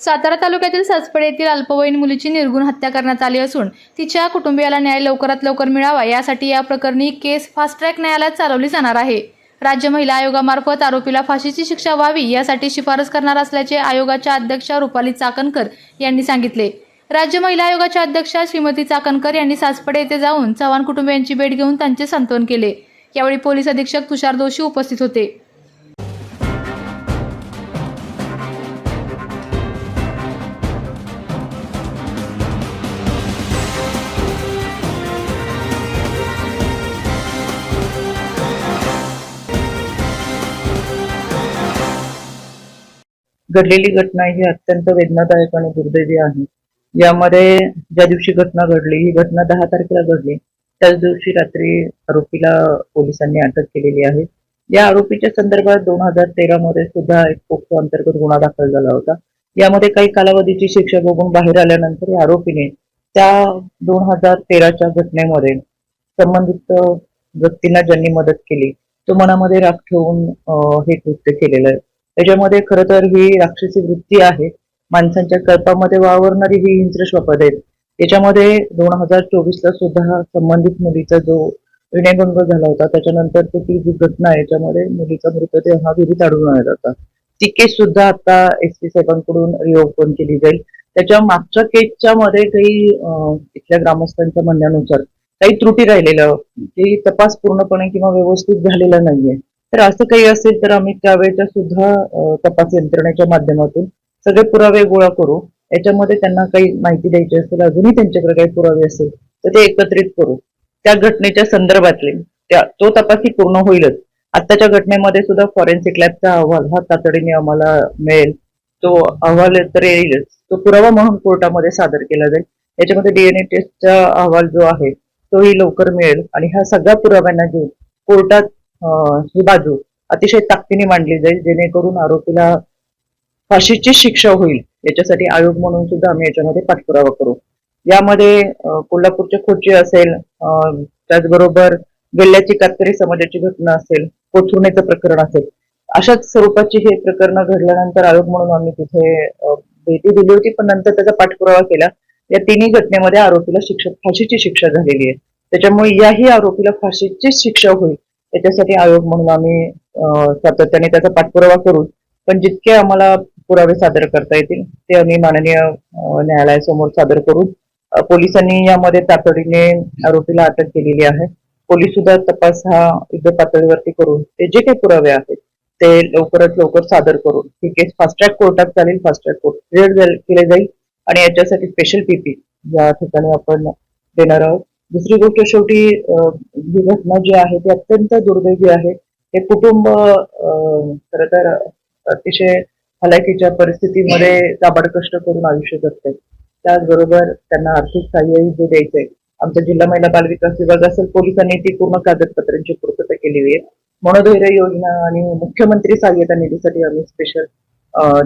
सातारा तालुक्यातील सासपडे येथील अल्पवयीन मुलीची निर्गुण हत्या करण्यात आली असून तिच्या कुटुंबियाला न्याय लवकरात लवकर मिळावा यासाठी या प्रकरणी केस फास्ट ट्रॅक न्यायालयात चालवली जाणार आहे. राज्य महिला आयोगामार्फत आरोपीला फाशीची शिक्षा व्हावी यासाठी शिफारस करणार असल्याचे आयोगाच्या अध्यक्षा रुपाली चाकणकर यांनी सांगितले. राज्य महिला आयोगाच्या अध्यक्षा श्रीमती चाकणकर यांनी सासपडे येथे जाऊन चव्हाण कुटुंबियांची भेट घेऊन त्यांचे सांत्वन केले. यावेळी पोलीस अधीक्षक तुषार दोषी उपस्थित होते. घडलेली घटना ही अत्यंत वेदनादायक आणि दुर्दैवी आहे. यामध्ये ज्या दिवशी घटना घडली ही घटना दहा तारखेला घडली त्याच दिवशी रात्री आरोपीला पोलिसांनी अटक केलेली आहे. या आरोपीच्या संदर्भात दोन हजार तेरा मध्ये सुद्धा एक पोक्सो अंतर्गत गुन्हा दाखल झाला होता. यामध्ये काही कालावधीची शिक्षा बघून बाहेर आल्यानंतर या आरोपीने त्या दोन हजार तेराच्या घटनेमध्ये संबंधित व्यक्तींना ज्यांनी मदत केली तो मनामध्ये राख ठेवून हे कृत्य केलेलं आहे. त्याच्यामध्ये खरं तर ही राक्षसी वृत्ती आहे. माणसांच्या कल्पामध्ये वावरणारी ही हिंस्र श्वपद आहेत. त्याच्यामध्ये दोन हजार चोवीस ला सुद्धा संबंधित मुलीचा जो विनयभंग झाला होता त्याच्यानंतर तो ती जी घटना आहे याच्यामध्ये मुलीचा मृतदेह हा विहिरीत आढळून आला होता. ती केस सुद्धा आता एस पी साहेबांकडून रिओपन केली जाईल. त्याच्या मागच्या केसच्या मध्ये काही इथल्या ग्रामस्थांच्या म्हणण्यानुसार काही त्रुटी राहिलेल्या की तपास पूर्णपणे किंवा व्यवस्थित झालेला नाहीये. तर असं काही असेल तर आम्ही त्यावेळेच्या सुद्धा तपास यंत्रणेच्या माध्यमातून सगळे पुरावे गोळा करू. याच्यामध्ये त्यांना काही माहिती द्यायची असेल अजूनही त्यांच्याकडे काही पुरावे असेल तर ते एकत्रित करू. त्या घटनेच्या संदर्भातले त्या तो तपासही पूर्ण होईलच. आत्ताच्या घटनेमध्ये सुद्धा फॉरेन्सिक लॅबचा अहवाल हा तातडीने आम्हाला मिळेल. तो अहवाल तर येईलच. तो पुरावा म्हणून कोर्टामध्ये सादर केला जाईल. याच्यामध्ये डीएनए टेस्टचा अहवाल जो आहे तोही लवकर मिळेल. आणि ह्या सगळ्या पुराव्यांना घेऊन कोर्टात ही बाजू अतिशय ताकदीने मांडली जाईल जेणेकरून आरोपीला फाशीची शिक्षा होईल. याच्यासाठी आयोग म्हणून सुद्धा आम्ही याच्यामध्ये पाठपुरावा करू. यामध्ये कोल्हापूरचे कोल्हापूरच्या असेल अं, त्याचबरोबर वेल्ल्याची कातकरी समाजाची घटना असेल कोथरुणेचं प्रकरण असेल अशाच स्वरूपाची हे प्रकरण घडल्यानंतर आयोग म्हणून आम्ही तिथे भेटी दिली होती पण नंतर त्याचा पाठपुरावा केला. या तिन्ही घटनेमध्ये आरोपीला शिक्षा फाशीची शिक्षा झालेली आहे. त्याच्यामुळे याही आरोपीला फाशीची शिक्षा होईल. याच्यासाठी आयोग म्हणून आम्ही सातत्याने त्याचा पाठपुरावा करू. पण जितके आम्हाला पुरावे सादर करता येतील ते आम्ही माननीय न्यायालयासमोर सादर करू. पोलिसांनी यामध्ये तातडीने आरोपीला अटक केलेली आहे. पोलीस सुद्धा तपास हा युद्ध पातळीवरती करून ते जे काही पुरावे आहेत ते लवकरात लवकर सादर करून. ही केस फास्ट ट्रॅक कोर्टात चालेल फास्ट ट्रॅक कोर्ट क्लिअर केले जाईल. आणि याच्यासाठी स्पेशल पीपी या ठिकाणी आपण देणार आहोत दुसरी गोष्ट शेवटी ही घटना जी आहे ती अत्यंत दुर्दैवी आहे. हे कुटुंब खर तर अतिशय हलाखीच्या परिस्थितीमध्ये दाबाड कष्ट करून आयुष्य जगते त्याचबरोबर त्यांना आर्थिक सहाय्यही जे द्यायचंय. आमचा जिल्हा महिला बाल विकास विभाग असेल पोलिसांनी ती पूर्ण कागदपत्रांची पूर्तता केलेली आहे. मनोधैर्य योजना आणि मुख्यमंत्री सहाय्यता निधीसाठी आम्ही स्पेशल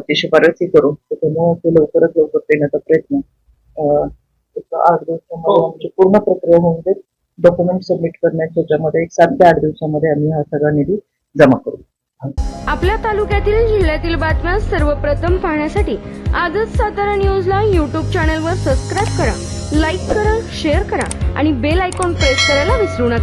ती शिफारसही करू. त्याच्यामुळे ते लवकरात लवकर देण्याचा प्रयत्न अं, एक आठ दिवसामध्ये आमची पूर्ण प्रक्रिया होऊन जाईल. डॉक्युमेंट सबमिट करण्याच्या याच्यामध्ये एक सात ते आठ दिवसामध्ये आम्ही हा सगळा निधी जमा करू. आपल्या तालुक्यातील जिल्ह्यातील बातम्या सर्वप्रथम पाहण्यासाठी आजच सातारा न्यूजला यूट्यूब चॅनलवर सबस्क्राईब करा लाईक करा शेअर करा आणि बेल आयकॉन प्रेस करायला विसरू नका.